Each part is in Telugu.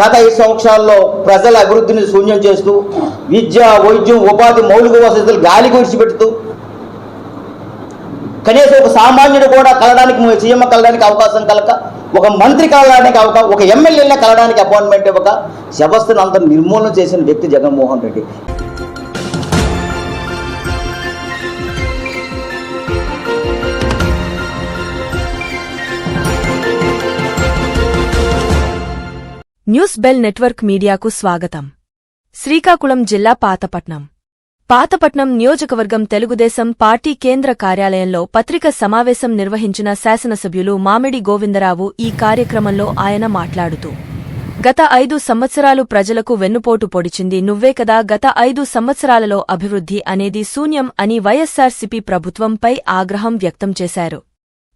గత ఐదు సంవత్సరాల్లో ప్రజల అభివృద్ధిని శూన్యం చేస్తూ విద్య వైద్యం ఉపాధి మౌలిక వసతులు గాలి విడిచిపెడుతూ కనీసం ఒక సామాన్యుడు కూడా కలడానికి సీఎం కలడానికి అవకాశం కలక ఒక మంత్రి కలడానికి అవకాశం ఒక ఎమ్మెల్యేనే కలడానికి అపాయింట్మెంట్ ఇవ్వక వ్యవస్థను అంత నిర్మూలన చేసిన వ్యక్తి Jaganmohan Reddy. News bell network మీడియాకు స్వాగతం. శ్రీకాకుళం జిల్లా పాతపట్నం. పాతపట్నం నియోజకవర్గం తెలుగుదేశం పార్టీ కేంద్ర కార్యాలయంలో పత్రిక సమావేశం నిర్వహించిన శాసనసభ్యులు మామిడి గోవిందరావు ఈ కార్యక్రమంలో ఆయన మాట్లాడుతూ గత ఐదు సంవత్సరాలు ప్రజలకు వెన్నుపోటు పొడిచింది నువ్వే కదా గత ఐదు సంవత్సరాలలో అభివృద్ధి అనేది శూన్యం అని వైఎస్సార్సీపీ ప్రభుత్వంపై ఆగ్రహం వ్యక్తం చేశారు.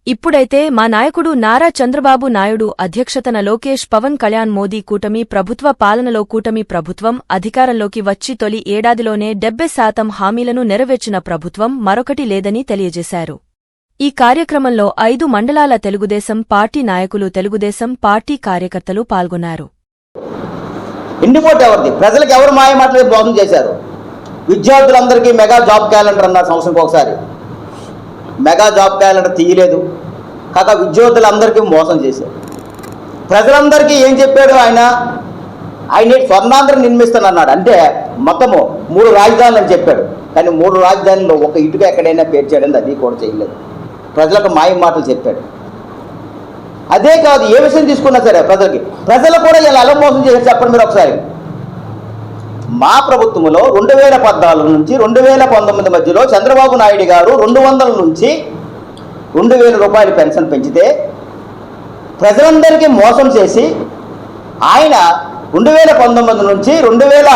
ఇప్పుడైతే మా నాయకుడు నారా చంద్రబాబు నాయుడు అధ్యక్షతన లోకేష్ పవన్ కళ్యాణ్ మోదీ కూటమి ప్రభుత్వ పాలనలో కూటమి ప్రభుత్వం అధికారంలోకి వచ్చి తొలి ఏడాదిలోనే డెబ్బై శాతం హామీలను నెరవేర్చిన ప్రభుత్వం మరొకటి లేదని తెలియజేశారు. ఈ కార్యక్రమంలో ఐదు మండలాల తెలుగుదేశం పార్టీ నాయకులు తెలుగుదేశం పార్టీ కార్యకర్తలు పాల్గొన్నారు. ప్రజలకు ఎవరు మాయ మోసం చేశారు? విద్యార్థులందరికీ మెగా జాబ్ క్యాలెండర్ అన్నారు ఒకసారి మెగా జాబ్ క్యాలెండర్ తీయలేదు. కాక విద్యార్థులందరికీ మోసం చేశారు. ప్రజలందరికీ ఏం చెప్పాడు ఆయన? ఆయన స్వర్ణాంధ్రం నిర్మిస్తానన్నాడు. అంటే మొత్తము మూడు రాజధానులు అని చెప్పాడు. కానీ మూడు రాజధానుల్లో ఒక ఇటుక ఎక్కడైనా పేర్చాడని అది కూడా చేయలేదు. ప్రజలకు మాయ మాటలు చెప్పాడు. అదే కాదు ఏ విషయం తీసుకున్నా సరే ప్రజలకి. ప్రజలు కూడా ఇలా అలమోసం మోసం చేశారు చెప్పండి మీరు ఒకసారి. మా ప్రభుత్వంలో రెండు వేల పద్నాలుగు నుంచి రెండు వేల పంతొమ్మిది మధ్యలో చంద్రబాబు నాయుడు గారు రెండు వందల నుంచి రెండు వేల రూపాయల పెన్షన్ పెంచితే ప్రజలందరికీ మోసం చేసి ఆయన రెండు వేల పంతొమ్మిది నుంచి రెండు వేల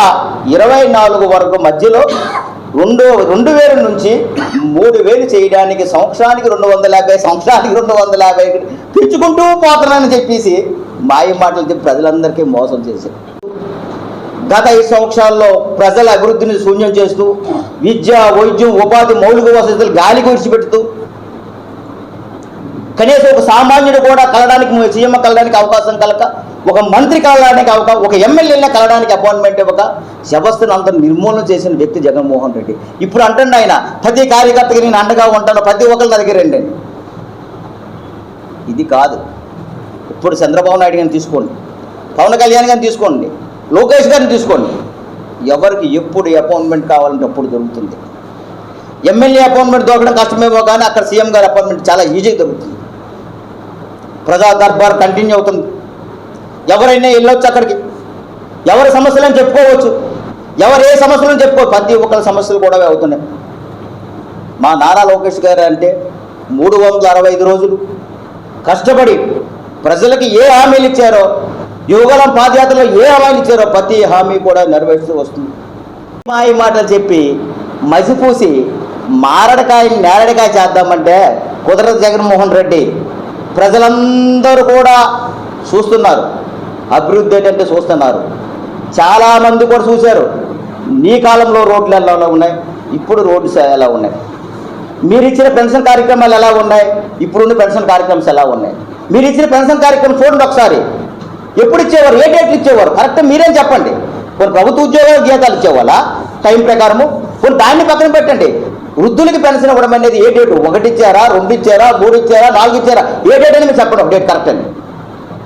ఇరవై నాలుగు వరకు మధ్యలో రెండు రెండు వేల నుంచి మూడు వేలు చేయడానికి సంవత్సరానికి రెండు వందల యాభై సంవత్సరానికి రెండు వందల యాభై పెంచుకుంటూ పోతున్నానని చెప్పేసి మాయ మాటలు చెప్పి ప్రజలందరికీ మోసం చేశారు. గత ఐదు సంవత్సరాల్లో ప్రజల అభివృద్ధిని శూన్యం చేస్తూ విద్య వైద్యం ఉపాధి మౌలిక వసతులు గాలి విడిచిపెడుతూ కనీసం ఒక సామాన్యుడు కూడా కలడానికి సీఎం కలడానికి అవకాశం కలక ఒక మంత్రి కలడానికి అవకాశం ఒక ఎమ్మెల్యేనే కలడానికి అపాయింట్మెంట్ ఇవ్వక వ్యవస్థను అంత నిర్మూలన చేసిన వ్యక్తి జగన్మోహన్ రెడ్డి. ఇప్పుడు అంటండి ఆయన ప్రతి కార్యకర్తకి నేను అండగా ఉంటాను ప్రతి ఒక్కరి దగ్గర రండి. ఇది కాదు. ఇప్పుడు చంద్రబాబు నాయుడు గారిని తీసుకోండి. పవన్ కళ్యాణ్ గారిని తీసుకోండి. లోకేష్ గారిని తీసుకోండి. ఎవరికి ఎప్పుడు అపాయింట్మెంట్ కావాలంటే అప్పుడు దొరుకుతుంది. ఎమ్మెల్యే అపాయింట్మెంట్ దొరకడం కష్టమేమో కానీ అక్కడ సీఎం గారి అపాయింట్మెంట్ చాలా ఈజీగా దొరుకుతుంది. ప్రజా దర్బార్ కంటిన్యూ అవుతుంది. ఎవరైనా వెళ్ళొచ్చు అక్కడికి. ఎవరి సమస్యలను చెప్పుకోవచ్చు. ఎవరు ఏ సమస్యలను చెప్పుకోవచ్చు. ప్రతి ఒక్కరి సమస్యలు కూడా అవుతున్నాయి. మా నారా లోకేష్ గారు అంటే మూడు వందల అరవై ఐదు రోజులు కష్టపడి ప్రజలకి ఏ హామీలు ఇచ్చారో యువగలం పాదయాత్రలో ఏ హామీలు ఇచ్చారో ప్రతి హామీ కూడా నెరవేరుస్తూ వస్తుంది. మాయ మాటలు చెప్పి మసిపూసి మారడకాయని నేరడకాయ చేద్దామంటే కుదరదు జగన్మోహన్ రెడ్డి. ప్రజలందరూ కూడా చూస్తున్నారు. అభివృద్ధి ఏంటంటే చూస్తున్నారు. చాలామంది కూడా చూశారు. నీ కాలంలో రోడ్లు ఎలా ఉన్నాయి? ఇప్పుడు రోడ్లు ఎలా ఉన్నాయి? మీరు ఇచ్చిన పెన్షన్ కార్యక్రమాలు ఎలా ఉన్నాయి? ఇప్పుడున్న పెన్షన్ కార్యక్రమాలు ఎలా ఉన్నాయి? మీరు ఇచ్చిన పెన్షన్ కార్యక్రమం చూడండి ఒకసారి. ఎప్పుడు ఇచ్చేవారు? ఏ డేట్లు ఇచ్చేవారు? కరెక్ట్ మీరేం చెప్పండి. కొన్ని ప్రభుత్వ ఉద్యోగాలు గీతాలు ఇచ్చేవాళ్ళా? టైం ప్రకారము? కొన్ని దాన్ని పక్కన పెట్టండి. వృద్ధులకి పెన్షన్ ఇవ్వడం అనేది ఏ డేటు? ఒకటి ఇచ్చారా? రెండు ఇచ్చారా? మూడు ఇచ్చారా? నాలుగు ఇచ్చారా? ఏ డేట్ అని మీరు చెప్పడం డేట్ కరెక్ట్ అని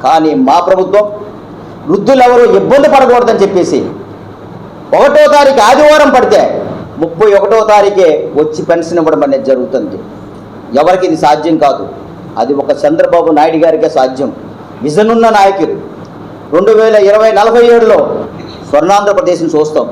కానీ మా ప్రభుత్వం వృద్ధులు ఎవరు ఇబ్బంది పడకూడదని చెప్పేసి ఒకటో తారీఖు ఆదివారం పడితే ముప్పై ఒకటో తారీఖే వచ్చి పెన్షన్ ఇవ్వడం అనేది జరుగుతుంది. ఎవరికి ఇది సాధ్యం కాదు. అది ఒక చంద్రబాబు నాయుడు గారికే సాధ్యం. విజన్ ఉన్న నాయకులు. రెండు వేల ఇరవై నలభై ఏడులో స్వర్ణాంధ్రప్రదేశ్ని చూస్తాం.